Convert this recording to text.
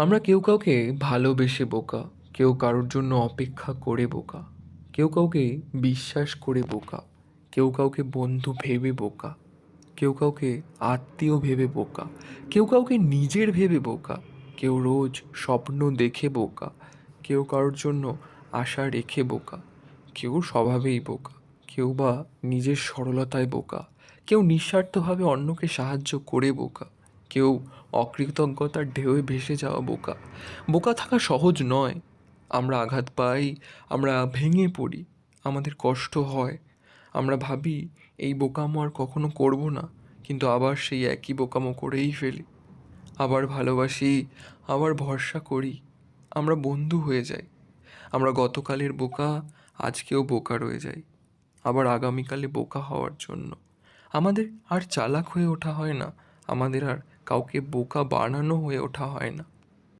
আমরা কেউ কাউকে ভালোবেসে বোকা কেউ কারোর জন্য অপেক্ষা করে বোকা কেউ কাউকে বিশ্বাস করে বোকা কেউ কাউকে বন্ধু ভেবে বোকা কেউ কাউকে আত্মীয় ভেবে বোকা কেউ কাউকে নিজের ভেবে বোকা কেউ রোজ স্বপ্ন দেখে বোকা কেউ কারোর জন্য আশা রেখে বোকা কেউ স্বভাবেই বোকা কেউ বা নিজের সরলতায় বোকা কেউ নিঃস্বার্থভাবে অন্যকে সাহায্য করে বোকা কেউ অকৃতজ্ঞতার ঢেউয়ে ভেসে যাওয়া বোকা। বোকা থাকা সহজ নয়। আমরা আঘাত পাই, আমরা ভেঙে পড়ি, আমাদের কষ্ট হয়। আমরা ভাবি, এই বোকামো আর কখনো করব না, কিন্তু আবার সেই একই বোকামো করেই ফেলি। আবার ভালোবাসি, আবার ভরসা করি, আমরা বন্ধু হয়ে যাই। আমরা গতকালের বোকা, আজকেও বোকা রয়ে যাই। আবার আগামীকালে বোকা হওয়ার জন্য। আমাদের আর চালাক হয়ে ওঠা হয় না। আমাদের আর কাউকে বোকা বানানো হয়ে ওঠা হয় না।